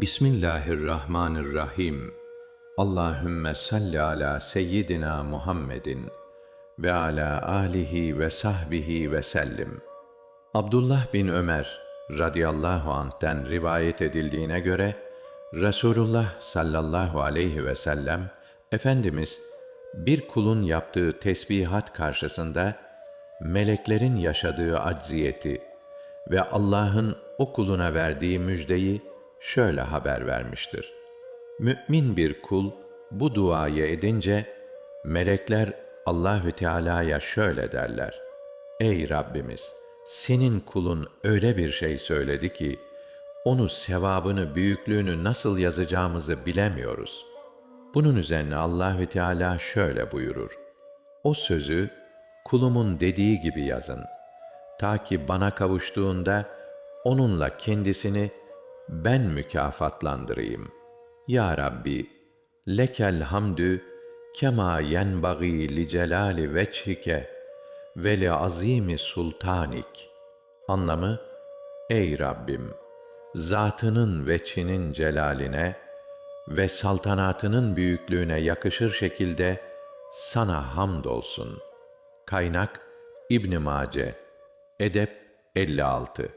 Bismillahirrahmanirrahim. Allahümme salli ala seyyidina Muhammedin ve ala alihi ve sahbihi ve sellim. Abdullah bin Ömer radıyallahu anh'ten rivayet edildiğine göre Resulullah sallallahu aleyhi ve sellem Efendimiz bir kulun yaptığı tesbihat karşısında meleklerin yaşadığı acziyeti ve Allah'ın o kuluna verdiği müjdeyi şöyle haber vermiştir. Mümin bir kul bu duayı edince melekler Allahü Teala'ya şöyle derler: Ey Rabbimiz, senin kulun öyle bir şey söyledi ki onu sevabını, büyüklüğünü nasıl yazacağımızı bilemiyoruz. Bunun üzerine Allahü Teala şöyle buyurur: O sözü kulumun dediği gibi yazın. Ta ki bana kavuştuğunda onunla kendisini ben mükafatlandırayım. Ya Rabbi, lekel hamdü kema yenbagî li celali veçhike ve li azîmi sultanik. Anlamı, Ey Rabbim, zatının veçhinin celaline ve saltanatının büyüklüğüne yakışır şekilde sana hamdolsun. Kaynak İbn Mace Edep 56